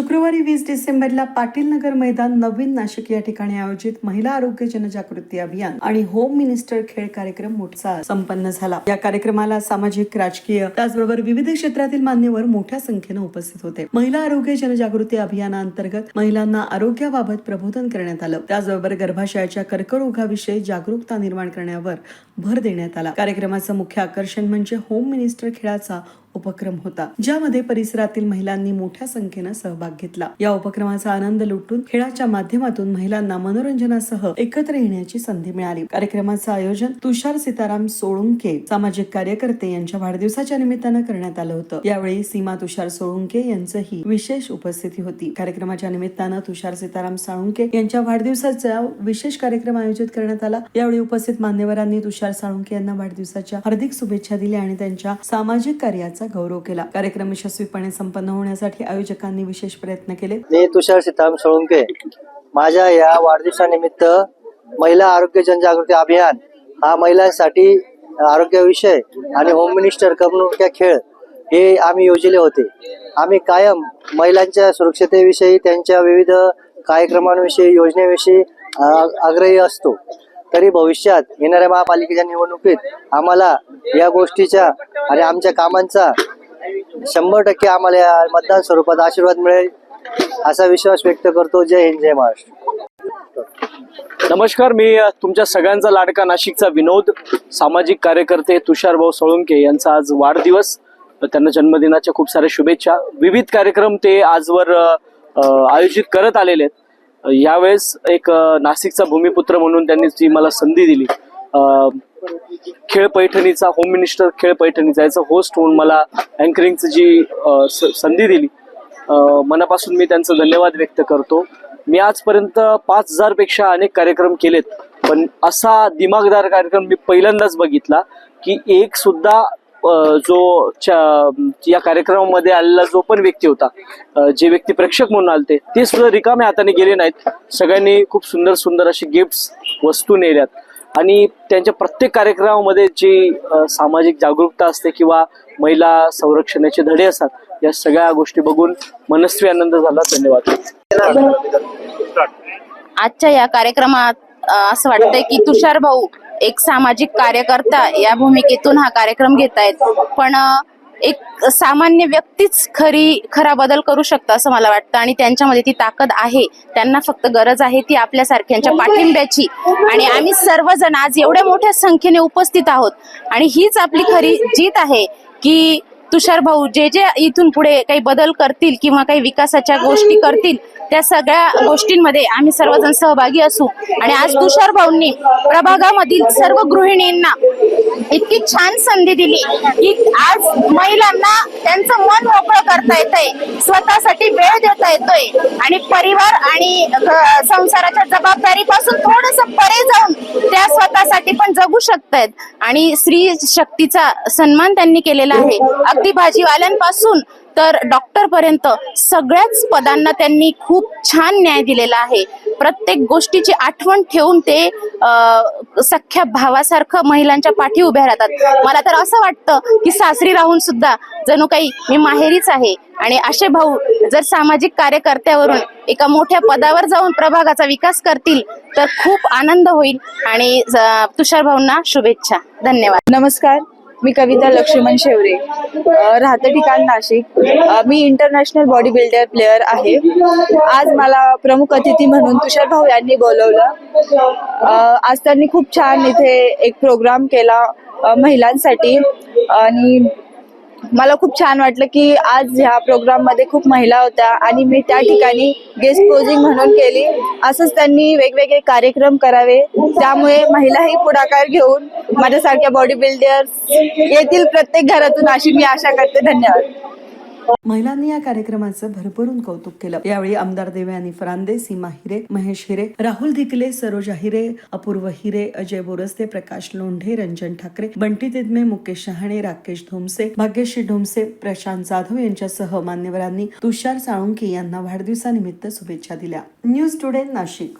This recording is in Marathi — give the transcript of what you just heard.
शुक्रवारी वीस डिसेंबरला पाटील नगर मैदान नवीन नाशिक या ठिकाणी आयोजित महिला आरोग्य जनजागृती अभियान आणि होम मिनिस्टर खेळ कार्यक्रम मोठा संपन्न झाला. या कार्यक्रमाला सामाजिक राजकीय त्याचबरोबर विविध क्षेत्रातील मान्यवर मोठ्या संख्येनं उपस्थित होते. महिला आरोग्य जनजागृती अभियानाअंतर्गत महिलांना आरोग्याबाबत प्रबोधन करण्यात आलं. त्याचबरोबर गर्भाशयाच्या कर्करोगाविषयी जागरूकता निर्माण करण्यावर भर देण्यात आला. कार्यक्रमाचं मुख्य आकर्षण म्हणजे होम मिनिस्टर खेळाचा उपक्रम होता ज्यामध्ये परिसरातील महिलांनी मोठ्या संख्येनं सहभाग घेतला. या उपक्रमाचा आनंद लुटून खेळाच्या माध्यमातून महिलांना मनोरंजनासह एकत्र येण्याची संधी मिळाली. कार्यक्रमाचं आयोजन तुषार सीताराम सोळुंके सामाजिक कार्यकर्ते यांच्या वाढदिवसाच्या निमित्तानं करण्यात आलं होतं. यावेळी सीमा तुषार सोळुंके यांचंही विशेष उपस्थिती होती. कार्यक्रमाच्या निमित्तानं तुषार सीताराम साळुंके यांच्या वाढदिवसाचा विशेष कार्यक्रम आयोजित करण्यात आला. यावेळी उपस्थित मान्यवरांनी तुषार साळुंके यांना वाढदिवसाच्या हार्दिक शुभेच्छा दिल्या आणि त्यांच्या सामाजिक कार्याचा गौरव केला. कार्यक्रम यशस्वीपणे संपन्न होण्यासाठी आयोजकांनी विशेष प्रयत्न केले. मी तुषार सीताराम सोळंके. माझ्या या वाढदिवसानिमित्त महिला आरोग्य जनजागृती अभियान हा महिलांसाठी आरोग्यविषय आणि होम मिनिस्टर कमनुक्या खेळ हे आम्ही योजले होते. आम्ही कायम महिलांच्या सुरक्षतेविषयी त्यांच्या विविध कार्यक्रमांविषयी योजनेविषयी आग्रही असतो. तरी भविष्यात येणाऱ्या महापालिकेच्या निवडणुकीत आम्हाला या गोष्टीच्या आणि आमच्या कामांचा शंभर टक्के आम्हाला या मतदान स्वरूपात आशीर्वाद मिळेल असा विश्वास व्यक्त करतो. जय हिंद जय महाराष्ट्र. नमस्कार मी तुमच्या सगळ्यांचा लाडका नाशिकचा विनोद सामाजिक कार्यकर्ते तुषार भाऊ यांचा आज वाढदिवस. त्यांना जन्मदिनाच्या खूप साऱ्या शुभेच्छा. विविध कार्यक्रम ते आजवर आयोजित करत आलेले आहेत. यावेळेस एक नाशिकचा भूमिपुत्र म्हणून त्यांनी जी मला संधी दिली खेळ पैठणीचा होम मिनिस्टर खेळ पैठणीचा याचा होस्ट होऊन मला अँकरिंगची जी स- संधी दिली मनापासून मी त्यांचं धन्यवाद व्यक्त करतो. मी आजपर्यंत पाच हजारपेक्षा अनेक कार्यक्रम केलेत पण असा दिमागदार कार्यक्रम मी पहिल्यांदाच बघितला की एक सुद्धा जो या कार्यक्रमामध्ये आलेला जो पण व्यक्ती होता जे व्यक्ती प्रेक्षक म्हणून आलते ते सुद्धा रिकाम्या हाताने गेले नाहीत. सगळ्यांनी खूप सुंदर सुंदर अशी गिफ्ट्स वस्तू नेल्यात. आणि त्यांच्या प्रत्येक कार्यक्रमामध्ये जी सामाजिक जागरूकता असते किंवा महिला संरक्षणाचे धडे असतात या सगळ्या गोष्टी बघून मनस्वी आनंद झाला. धन्यवाद. आजच्या या कार्यक्रमात असं वाटतंय की तुषार भाऊ एक सामाजिक कार्यकर्ता या भूमिकेतून हा कार्यक्रम घेत आहेत. पण एक सामान्य व्यक्तीच खरी खरा बदल करू शकतं असं मला वाटतं आणि त्यांच्यामध्ये ती ताकद आहे. त्यांना फक्त गरज आहे ती आपल्यासारख्यांच्या पाठिंब्याची. आणि आम्ही सर्वजण आज एवढ्या मोठ्या संख्येने उपस्थित आहोत. आणि हीच आपली खरी जीत आहे की तुषार भाऊ जे जे इथून पुढे काही बदल करतील किंवा काही विकासाच्या गोष्टी करतील त्या सगळ्या गोष्टींमध्ये आम्ही सर्वजण सहभागी असू. आणि आज तुषार भाऊंनी प्रभागामधील सर्व गृहिणींना इतकी छान संधी दिली की आज महिलांना त्यांचं मन मोकळं करता येतंय. स्वतःसाठी वेळ देता येतोय. आणि परिवार आणि संसाराच्या संसाराच्या जबाबदारीपासून थोडस परे जाऊन त्या स्वतःसाठी पण जगू शकतायत. आणि स्त्री शक्तीचा सन्मान त्यांनी केलेला आहे. अगदी भाजीवाल्यांपासून तर डॉक्टर पर्यंत सगळ्याच पदांना त्यांनी खूप छान न्याय दिलेला आहे. प्रत्येक गोष्टीची आठवण ठेवून ते सख्या भावासारखं महिलांच्या पाठी उभ्या राहतात. मला तर असं वाटतं की सासरी राहून सुद्धा जणू काही मी माहेरीच आहे आणि असे भाऊ जर सामाजिक कार्यकर्त्यावरून एका मोठ्या पदावर जाऊन प्रभागाचा विकास करतील तर खूप आनंद होईल आणि तुषार भाऊंना शुभेच्छा. धन्यवाद. नमस्कार. मी कविता लक्ष्मण शेवरे. राहतं ठिकाण नाशिक. मी इंटरनॅशनल बॉडी बिल्डर प्लेअर आहे. आज मला प्रमुख अतिथी म्हणून तुषार भाऊ यांनी बोलवलं. आज त्यांनी खूप छान इथे एक प्रोग्राम केला महिलांसाठी. आणि मला खूप छान वाटलं की आज ह्या प्रोग्राममध्ये खूप महिला होत्या आणि मी त्या ठिकाणी गेस्ट पोजिंग म्हणून केली. असंच त्यांनी वेगवेगळे कार्यक्रम करावे. त्यामुळे महिलाही पुढाकार घेऊन माझ्यासारख्या बॉडी बिल्डर येथील प्रत्येक घरातून अशी मी आशा करते. धन्यवाद. महिलांनी या कार्यक्रमाचं भरभरून कौतुक केलं. यावेळी आमदार देवयानी फरांदे सीमा हिरे महेश हिरे राहुल धिकले सरोजा हिरे अपूर्व हिरे अजय बोरस्ते प्रकाश लोंढे रंजन ठाकरे बंटी तिदमे मुकेश शहाणे राकेश धोमसे भाग्यश्री ढोमसे प्रशांत जाधव यांच्यासह मान्यवरांनी तुषार साळुंके यांना वाढदिवसानिमित्त शुभेच्छा दिल्या. News today Nashik.